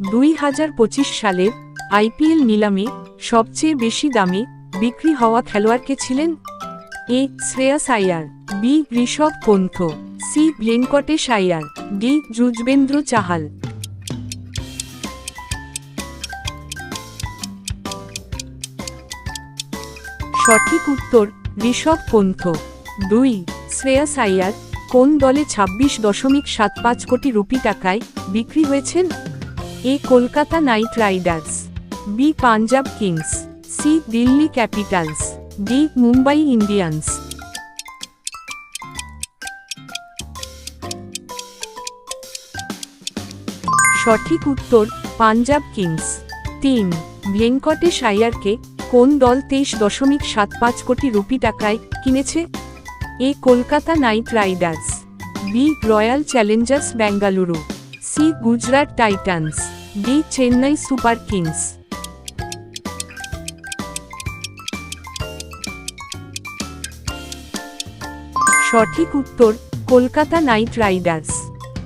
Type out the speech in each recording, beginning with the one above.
দুই হাজার পঁচিশ সালের আইপিএল নিলামে সবচেয়ে বেশি দামে বিক্রি হওয়া খেলোয়াড়কে ছিলেন A Shreyas Iyer, B Rishabh Pant, C Venkatesh Iyer, D Yuzvendra Chahal. সঠিক উত্তর, ঋষভ পন্থ। দুই, শ্রেয়াস আয়ার কোন দলে ছাব্বিশ দশমিক সাত পাঁচ কোটি রুপি টাকায় বিক্রি হয়েছেন? A Kolkata Knight Riders, B Punjab Kings, C Delhi Capitals, D Mumbai Indians. সঠিক উত্তর, পাঞ্জাব কিংস। তিন ভেঙ্কটেশ আয়ারকে কোন দল তেইশ দশমিক সাত পাঁচ কোটি রুপি টাকায় কিনেছে? A Kolkata Knight Riders, B Royal Challengers Bengaluru, C Gujarat Titans. D Chennai Super Kings. সঠিক উত্তর, কলকাতা নাইট রাইডার্স।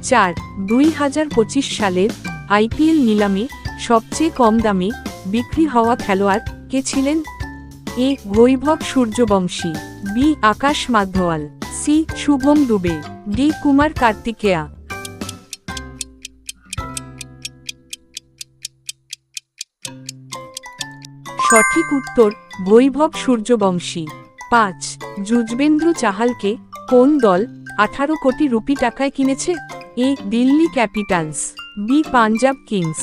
চার, দুই হাজার পঁচিশ সালের আইপিএল নিলামে সবচেয়ে কম দামে বিক্রি হওয়া খেলোয়াড় কে ছিলেন? A, Vaibhav Suryavanshi, B, Akash Madhwal C, Shubham Dube, D, Kumar Kartikeya. সঠিক উত্তর, বৈভব সূর্যবংশী। পাঁচ, যুজবেন্দ্র চাহালকে কোন দল আঠারো কোটি রুপি টাকায় কিনেছে? A, Delhi Capitals, B, Punjab Kings,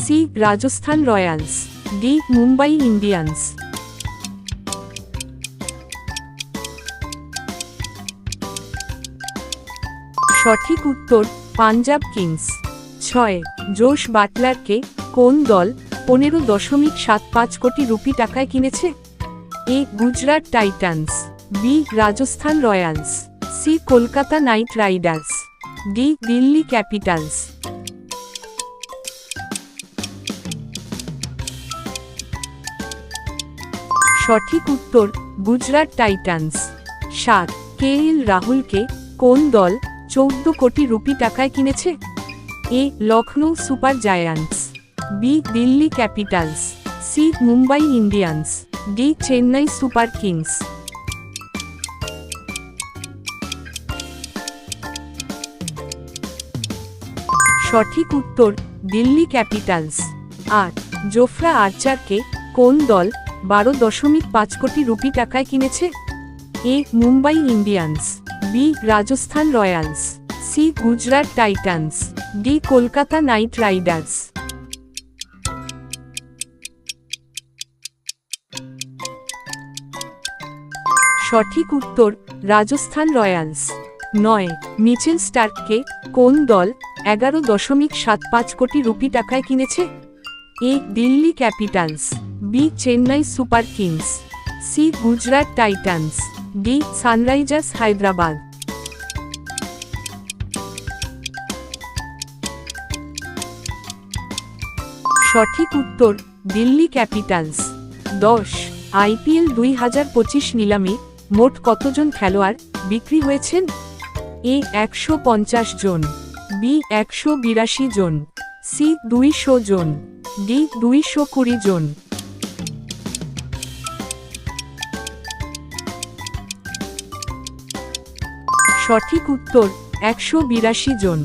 C, Rajasthan Royals, D, Mumbai Indians. সঠিক উত্তর, পাঞ্জাব কিংস। ছয়, জোশ বাটলারকে কোন দল পনেরো দশমিক সাত পাঁচ কোটি রুপি টাকায় কিনেছে A Gujarat Titans, B Rajasthan Royals, C Kolkata Knight Riders, D Delhi Capitals. সঠিক উত্তর, গুজরাট টাইটান্স। সাত, কে এল রাহুলকে কোন দল চৌদ্দ কোটি রুপি টাকায় কিনেছে? A Lucknow Super Giants. B, Delhi Capitals, C, Mumbai Indians, D, Chennai Super Kings. সঠিক উত্তর, দিল্লি ক্যাপিটালস। আর, জোফরা আর্চারকে কোন দল বারো দশমিক পাঁচ কোটি রুপি টাকায় কিনেছে? A, Mumbai Indians, B, Rajasthan Royals, C, Gujarat Titans, D, Kolkata Knight Riders. সঠিক উত্তর, রাজস্থান রয়্যালস। নয়, মিচেল স্টার্ককে কোন দল এগারো দশমিক সাত পাঁচ কোটি রুপি টাকায় কিনেছে? A, Delhi Capitals, B, Chennai Super Kings, C, Gujarat Titans, D, Sunrisers Hyderabad. সঠিক উত্তর, দিল্লি ক্যাপিটালস। দশ, আইপিএল দুই হাজার পঁচিশ নিলামে মোট কতজন খেলোয়াড় বিক্রি হয়েছেন? এ একশো পঞ্চাশ জন, বি একশো বিরাশি জন, সি দুইশো জন, ডি দুইশো কুড়ি জন। সঠিক উত্তর একশো বিরাশি জন।